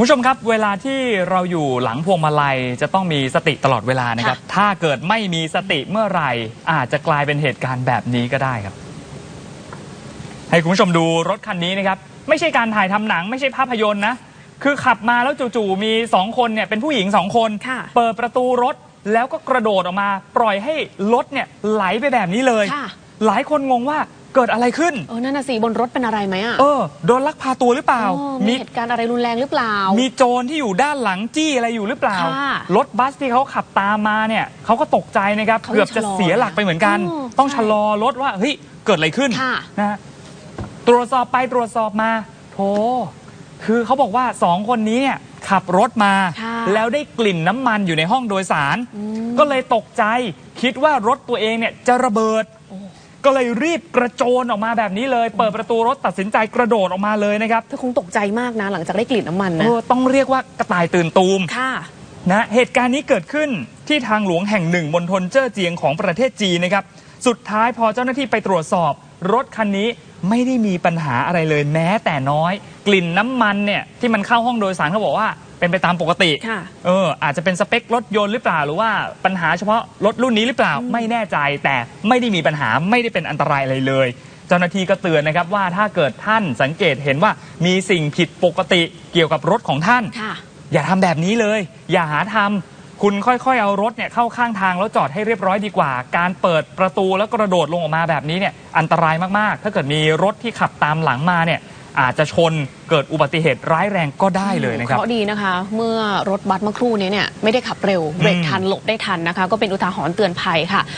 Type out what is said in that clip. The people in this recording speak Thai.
คุณผู้ชมครับเวลาที่เราอยู่หลังพวงมาลัยจะต้องมีสติตลอดเวลานะครับค่ะถ้าเกิดไม่มีสติเมื่อไหร่ อาจจะกลายเป็นเหตุการณ์แบบนี้ก็ได้ครับ ให้คุณผู้ชมดูรถคันนี้นะครับ ไม่ใช่การถ่ายทำหนัง ไม่ใช่ภาพยนตร์นะ คือขับมาแล้วจู่ๆมีสองคนเนี่ยเป็นผู้หญิงสองคน ค่ะเปิดประตูรถแล้วก็กระโดดออกมา ปล่อยให้รถเนี่ยไหลไปแบบนี้เลย ค่ะ หลายคนงงว่า เกิดอะไรขึ้น เออนั่นน่ะสิบนรถเป็นอะไรไหมอะเออ โดนลักพาตัวหรือเปล่าอ๋อมีเหตุการณ์อะไรรุนแรงหรือเปล่า มีโจรที่อยู่ด้านหลังจี้อะไรอยู่หรือเปล่า ค่ะรถบัสที่เขาขับตามมาเนี่ยเขาก็ตกใจนะครับเขาเกือบจะชะลอเสียหลักไปเหมือนกันอืมต้องใช่ชะลอรถว่าเฮ้ยเกิดอะไรขึ้นค่ะ นะฮะตรวจสอบไปตรวจสอบมาโถคือเขาบอกว่าสองคนนี้เนี่ยขับรถมา ค่ะแล้วได้กลิ่นน้ำมันอยู่ในห้องโดยสารอืมก็เลยตกใจคิดว่ารถตัวเองเนี่ยจะระเบิด ก็เลยรีบกระโจนออกมาแบบนี้เลย เปิดประตูรถตัดสินใจกระโดดออกมาเลยนะครับ เธอคงตกใจมากนะ หลังจากได้กลิ่นน้ำมันเอนะอต้องเรียกว่ากระต่ายตื่นตูมค่ะ นะเหตุการณ์นี้เกิดขึ้นที่ทางหลวงแห่งหนึ่งบนทนเจ้อเจียงของประเทศจีนนะครับ สุดท้ายพอเจ้าหน้าที่ไปตรวจสอบ รถคันนี้ไม่ได้มีปัญหาอะไรเลยแม้แต่น้อย กลิ่นน้ำมันเนี่ยที่มันเข้าห้องโดยสารเขาบอกว่า เป็นไปตามปกติค่ะเออ อาจจะเป็นสเปครถยนต์หรือเปล่าหรือว่าปัญหาเฉพาะรถรุ่นนี้หรือเปล่าไม่แน่ใจ แต่ไม่ได้มีปัญหาไม่ได้เป็นอันตรายอะไรเลย เจ้าหน้าที่ก็เตือนนะครับว่าถ้าเกิดท่านสังเกตเห็นว่ามีสิ่งผิดปกติเกี่ยวกับรถของท่านค่ะอย่าทำแบบนี้เลย อย่าหาทำคุณค่อยๆ เอารถเนี่ยเข้าข้างทางแล้วจอดให้เรียบร้อยดีกว่า การเปิดประตูแล้วกระโดดลงออกมาแบบนี้เนี่ยอันตรายมากๆ ถ้าเกิดมีรถที่ขับตามหลังมาเนี่ย อาจจะชนเกิดอุบัติเหตุร้ายแรงก็ได้เลยนะครับเคราะห์ดีนะคะ เมื่อรถบัสเมื่อครู่นี้เนี่ยไม่ได้ขับเร็วเบรกทันหลบได้ทันนะคะ ก็เป็นอุทาหรณ์เตือนภัยค่ะ